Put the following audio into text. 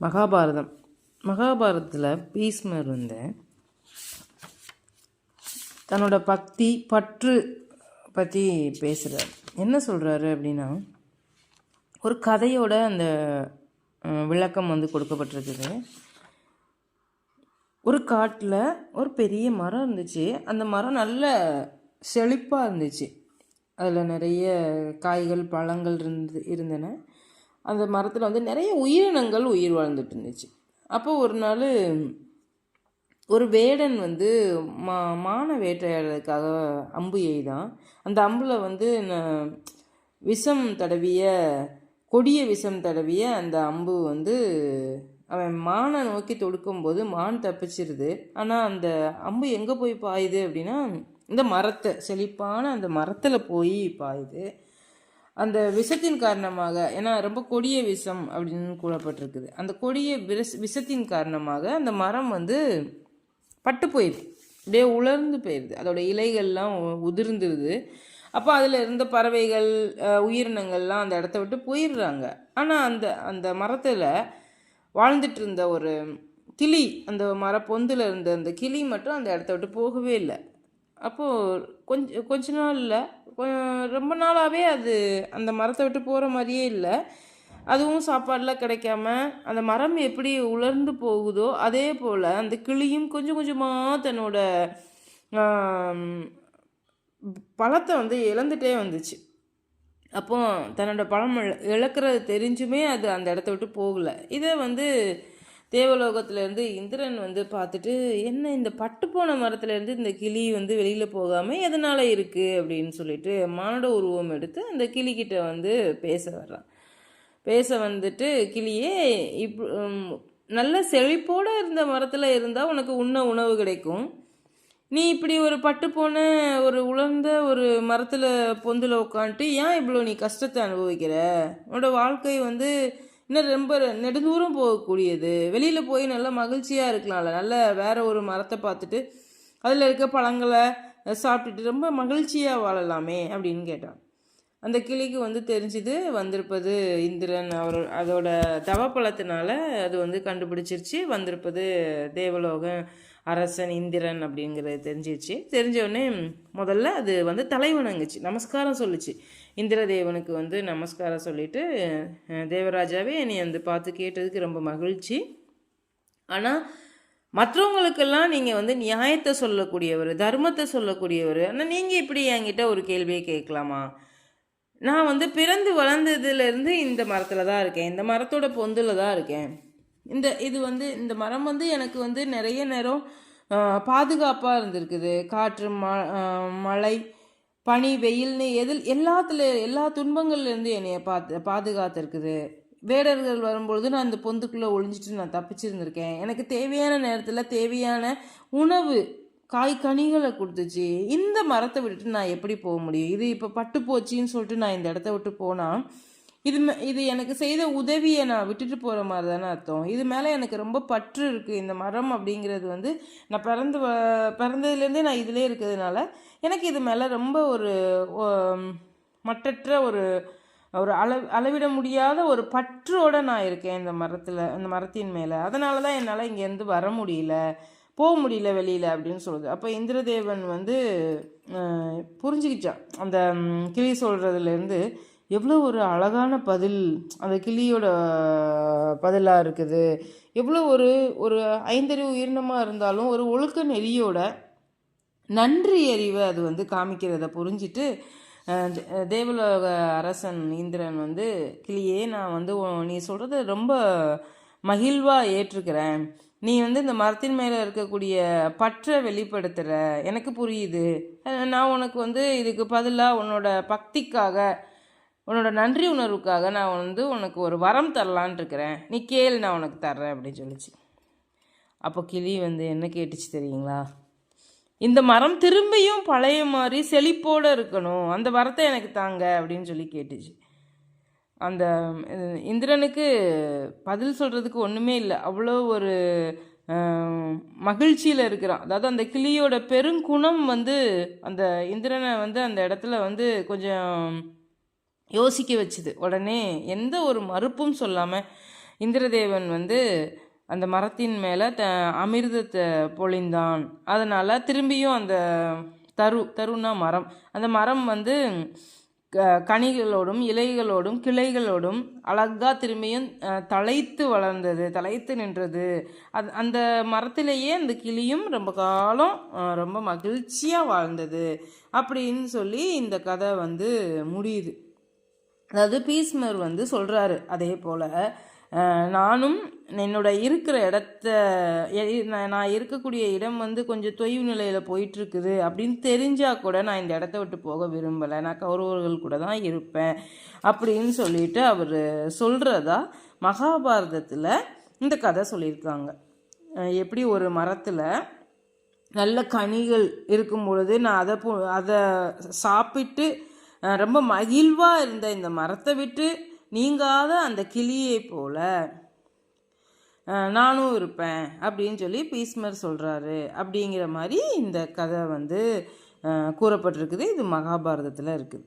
மகாபாரதம். மகாபாரதத்தில் பீஷ்மர் வந்து தன்னோட பக்தி பற்று பற்றி பேசுகிறார் என்ன சொல்கிறாரு அப்படின்னா ஒரு கதையோட அந்த விளக்கம் வந்து கொடுக்கப்பட்டிருக்குது. ஒரு காட்டில் ஒரு பெரிய மரம் இருந்துச்சு. அந்த மரம் நல்ல செழிப்பாக இருந்துச்சு. அதில் நிறைய காய்கள் பழங்கள் இருந்து இருந்தன. அந்த மரத்தில் வந்து நிறைய உயிரினங்கள் உயிர் வாழ்ந்துட்டு இருந்துச்சு. அப்போ ஒரு நாள் ஒரு வேடன் வந்து மா மான வேட்டையாடுறதுக்காக அம்பு எய்தான். அந்த அம்பில் வந்து விஷம் தடவிய கொடிய விஷம் தடவிய அந்த அம்பு வந்து அவன் மானை நோக்கி தொடுக்கும்போது மான் தப்பிச்சிருது. ஆனால் அந்த அம்பு எங்கே போய் பாயுது அப்படின்னா இந்த மரத்தை செழிப்பான அந்த மரத்தில் போய் பாயுது. அந்த விஷத்தின் காரணமாக ஏன்னா ரொம்ப கொடிய விஷம் அப்படின்னு கூறப்பட்டிருக்குது. அந்த கொடிய விஷ விஷத்தின் காரணமாக அந்த மரம் வந்து பட்டு போயிடுது. அப்படியே உலர்ந்து போயிடுது. அதோட இலைகள்லாம் உ- உதிர்ந்துருது. அப்போ அதில் இருந்த பறவைகள் உயிரினங்கள்லாம் அந்த இடத்த விட்டு போயிடுறாங்க. ஆனால் அந்த அந்த மரத்தில் வாழ்ந்துட்டு இருந்த ஒரு கிளி அந்த மர பொந்தில் இருந்த அந்த கிளி மட்டும் அந்த இடத்த விட்டு போகவே இல்லை. அப்போது கொஞ்ச கொஞ்ச நாளில் ரொம்ப நாளாகவே அது அந்த மரத்தை விட்டு போகிற மாதிரியே இல்லை. அதுவும் சாப்பாடெலாம் கிடைக்காம அந்த மரம் எப்படி உலர்ந்து போகுதோ அதே போல் அந்த கிளியும் கொஞ்சம் கொஞ்சமாக தன்னோட பழத்தை வந்து இழந்துட்டே வந்துச்சு. அப்போ தன்னோட பழம் இழக்கிறது தெரிஞ்சுமே அது அந்த இடத்த விட்டு போகலை. இதை வந்து தேவலோகத்திலேருந்து இந்திரன் வந்து பார்த்துட்டு என்ன இந்த பட்டு போன மரத்துலேருந்து இந்த கிளி வந்து வெளியில் போகாமல் எதனால் இருக்குது அப்படின்னு சொல்லிட்டு மானட உருவம் எடுத்து அந்த கிளிக்கிட்ட வந்து பேச வர்றான். பேச வந்துட்டு கிளியே இப் நல்ல செழிப்போடு இருந்த மரத்தில் இருந்தால் உனக்கு உண்ண உணவு கிடைக்கும். நீ இப்படி ஒரு பட்டு போன ஒரு உலர்ந்த ஒரு மரத்தில் பொந்தில் உட்காந்துட்டு ஏன் இவ்வளோ நீ கஷ்டத்தை அனுபவிக்கிற? உன்னோட வாழ்க்கை வந்து இன்னும் ரொம்ப நெடுந்தூரம் போகக்கூடியது. வெளியில் போய் நல்லா மகிழ்ச்சியாக இருக்கலாம்ல. நல்ல வேறு ஒரு மரத்தை பார்த்துட்டு அதில் இருக்க பழங்களை சாப்பிட்டுட்டு ரொம்ப மகிழ்ச்சியாக வாழலாமே அப்படின்னு கேட்டான். அந்த கிளிக்கு வந்து தெரிஞ்சுது வந்திருப்பது இந்திரன் அவர் அதோட தவப்பழத்தினால அது வந்து கண்டுபிடிச்சிருச்சு. வந்திருப்பது தேவலோகம் அரசன் இந்திரன் அப்படிங்கிறது தெரிஞ்சிருச்சு. தெரிஞ்ச உடனே முதல்ல அது வந்து தலைவணங்குச்சு. நமஸ்காரம் சொல்லுச்சு. இந்திரதேவனுக்கு வந்து நமஸ்காரம் சொல்லிட்டு தேவராஜாவே என்னை வந்து பார்த்து கேட்டதுக்கு ரொம்ப மகிழ்ச்சி. ஆனால் மற்றவங்களுக்கெல்லாம் நீங்கள் வந்து நியாயத்தை சொல்லக்கூடியவர் தர்மத்தை சொல்லக்கூடியவர் ஆனால் நீங்கள் இப்படி என்கிட்ட ஒரு கேள்வியை கேட்கலாமா? நான் வந்து பிறந்து வளர்ந்ததுலேருந்து இந்த மரத்தில் தான் இருக்கேன். இந்த மரத்தோட பொந்தில் தான் இருக்கேன். இந்த இது வந்து இந்த மரம் வந்து எனக்கு வந்து நிறைய நேரம் பாதுகாப்பாக இருந்திருக்குது. காற்று ம மழை பனி வெயில்னு எதில் எல்லாத்துல எல்லா துன்பங்கள்லேருந்து என்னைய பார்த்து பாதுகாத்துருக்குது. வேடர்கள் வரும்பொழுது நான் இந்த பொந்துக்குள்ளே ஒழிஞ்சிட்டு நான் தப்பிச்சிருந்திருக்கேன். எனக்கு தேவையான நேரத்தில் தேவையான உணவு காய் கனிகளை கொடுத்துச்சு. இந்த மரத்தை விட்டுட்டு நான் எப்படி போக முடியும்? இது இப்போ பட்டு போச்சுன்னு சொல்லிட்டு நான் இந்த இடத்த விட்டு போனால் இது மே- இது எனக்கு செய்த உதவியை நான் விட்டுட்டு போகிற மாதிரி தானே அர்த்தம். இது மேலே எனக்கு ரொம்ப பற்று இருக்குது இந்த மரம் அப்படிங்கிறது வந்து நான் பிறந்து வ- பிறந்ததுலேருந்தே நான் இதிலே இருக்கிறதுனால எனக்கு இது மேலே ரொம்ப ஒரு மற்றற்ற மட்டற்ற ஒரு ஒரு அள அளவிட முடியாத ஒரு பற்றோடு நான் இருக்கேன் இந்த மரத்தில் இந்த மரத்தின் மேலே. அதனால தான் என்னால் இங்கேருந்து வர முடியல போக முடியல வெளியில் அப்படின்னு சொல்லுது அப்போ இந்திரதேவன் வந்து புரிஞ்சுக்கிச்சான் அந்த கிளி சொல்கிறதுலேருந்து எவ்வளோ ஒரு அழகான பதில் அந்த கிளியோட பதிலாக இருக்குது. எவ்வளோ ஒரு ஒரு ஐந்தறிவு உயிரினமாக இருந்தாலும் ஒரு ஒழுக்க நெறியோட நன்றி அறிவை அது வந்து காமிக்கிறத புரிஞ்சிட்டு தேவலோக அரசன் இந்திரன் வந்து கிளியே நான் வந்து நீ சொல்கிறத ரொம்ப மகிழ்வாக ஏற்றுக்கிறேன். நீ வந்து இந்த மரத்தின் மேலே இருக்கக்கூடிய பற்றை வெளிப்படுத்துகிற எனக்கு புரியுது. நான் உனக்கு வந்து இதுக்கு பதிலாக உன்னோட பக்திக்காக உன்னோட நன்றி உணர்வுக்காக நான் வந்து உனக்கு ஒரு வரம் தரலான் இருக்கிறேன். நீ கேள் நான் உனக்கு தர்றேன் அப்படின்னு சொல்லிச்சு. அப்போ கிளி வந்து என்ன கேட்டுச்சு தெரியுங்களா? இந்த மரம் திரும்பியும் பழைய மாதிரி செழிப்போடு இருக்கணும். அந்த வரத்தை எனக்கு தாங்க அப்படின்னு சொல்லி கேட்டுச்சு. அந்த இந்திரனுக்கு பதில் சொல்கிறதுக்கு ஒன்றுமே இல்லை. அவ்வளோ ஒரு மகிழ்ச்சியில் இருக்கிறான். அதாவது அந்த கிளியோட பெருங்குணம் வந்து அந்த இந்திரனை வந்து அந்த இடத்துல வந்து கொஞ்சம் யோசிக்க வச்சுது. உடனே எந்த ஒரு மறுப்பும் சொல்லாமல் இந்திரதேவன் வந்து அந்த மரத்தின் மேலே த அமிர்தத்தை பொழிந்தான். அதனால் திரும்பியும் அந்த தரு தருன்னா மரம். அந்த மரம் வந்து க கனிகளோடும் இலைகளோடும் கிளைகளோடும் அழகாக திரும்பியும் தலைத்து தழைத்து வளர்ந்தது தழைத்து நின்றது. அது அந்த மரத்திலேயே அந்த கிளியும் ரொம்ப காலம் ரொம்ப மகிழ்ச்சியாக வாழ்ந்தது. அப்படின்னு சொல்லி இந்த கதை வந்து முடியுது. அதாவது பீஸ்மர் வந்து சொல்கிறாரு அதே போல் நானும் என்னோட இருக்கிற இடத்த நான் நான் இருக்கக்கூடிய இடம் வந்து கொஞ்சம் தொய்வு நிலையில் போயிட்டுருக்குது அப்படின்னு தெரிஞ்சால் கூட நான் இந்த இடத்த விட்டு போக விரும்பலை. நான் கௌரவர்கள் கூட தான் இருப்பேன் அப்படின்னு சொல்லிட்டு அவர் சொல்கிறதா மகாபாரதத்தில் இந்த கதை சொல்லியிருக்காங்க. எப்படி ஒரு மரத்தில் நல்ல கனிகள் இருக்கும் பொழுது நான் அதை போ அதை சாப்பிட்டு ரொம்ப மகிழ்வாக இருந்த இந்த மரத்தை விட்டு நீங்காத அந்த கிளியை போல. நானும் இருப்பேன் அப்படின்னு சொல்லி பீஸ்மர் சொல்கிறாரு அப்படிங்கிற மாதிரி இந்த கதை வந்து கூறப்பட்டிருக்குது. இது மகாபாரதத்தில் இருக்குது